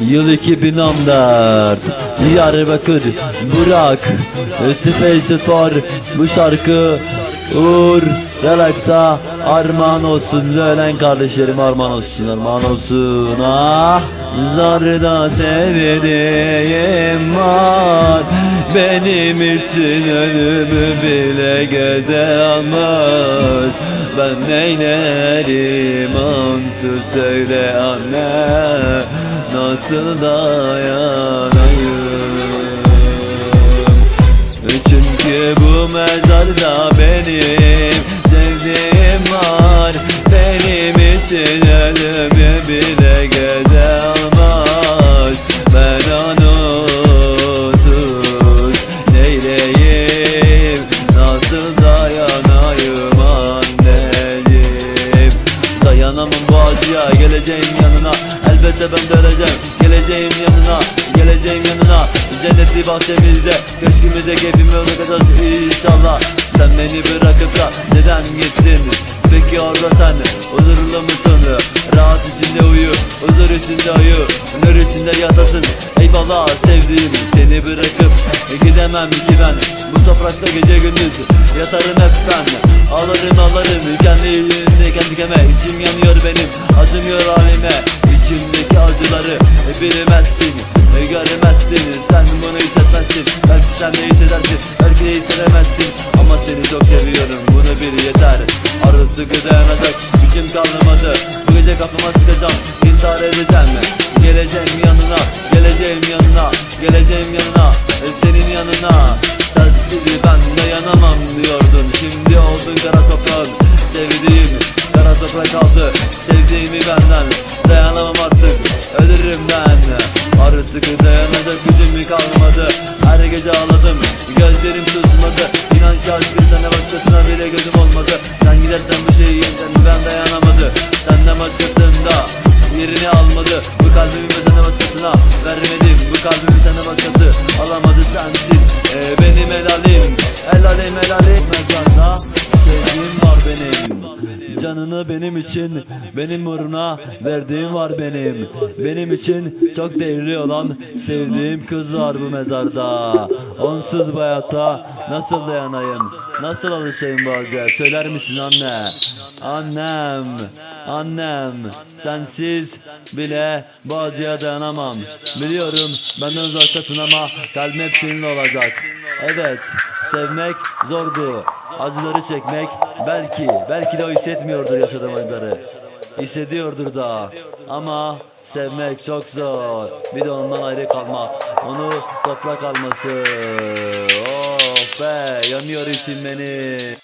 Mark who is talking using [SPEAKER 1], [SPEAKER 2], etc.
[SPEAKER 1] Yıl 2014 Diyarbakır Burak Space Spor Bu şarkı Uğur Relaxa Armağan olsun Ölen kardeşlerim armağan olsun Armağan olsun. Ah Zarda sevdiğim var. Benim için ölümü bile göze almış. Ben neylerim ansız söyle anne Nasıl dayanayım? Çünkü bu mezarda benim İçin ölümü bile göze almaz Ben onu tut neyleyim? Nasıl dayanayım anneciğim Dayanamam bu acıya geleceğim yanına. Elbette ben de öleceğim Geleceğim yanına. Geleceğim yanına. Cennetli bahçemizde Köşkümüzde keyfim olacak inşallah. Sen beni bırakıp da neden gittin? Peki orada Yatasın Eyvallah sevdiğim Seni bırakıp gidemem ki ben. Bu toprakta gece gündüz Yatarım hep ben. Ağlarım ağlarım kendi yüzüne kendi keme İçim yanıyor benim acımıyor halime. İçimdeki acıları bilmezsin Göremezsin sen bunu hissetmezsin Belki sen de hissedersin belki de hissedemezsin sıkacağım intihar edeceğim Geleceğim yanına geleceğim yanına Geleceğim yanına senin yanına. Sensiz ben dayanamam diyordun. Şimdi oldun kara toprağın Sevdiğim kara toprak kaldı. Sevdiğimi benden Dayanamam artık ölürüm ben. Artık dayanacak gücüm kalmadı. Her gece ağladım gözlerim susmadı. İnan ki aşkın sana başkasına bile gözüm olmadı. Sen gidersen bu şeyinden Canını benim için benim uğruna verdiğim var benim. Benim için çok değerli olan sevdiğim kız var bu mezarda. Onsuz bu hayata nasıl dayanayım? Nasıl alışayım bu acıya söyler misin anne? Annem Annem Sensiz bile bu acıya dayanamam. Biliyorum benden uzaktasın ama kalbim hep seninle olacak. Evet sevmek zordu Acıları çekmek belki belki de o hissetmiyordur yaşadığım acıları Hissediyordur da. Ama sevmek çok zor. Bir de ondan ayrı kalmak. Onu toprak alması. Oh be yanıyor içim beni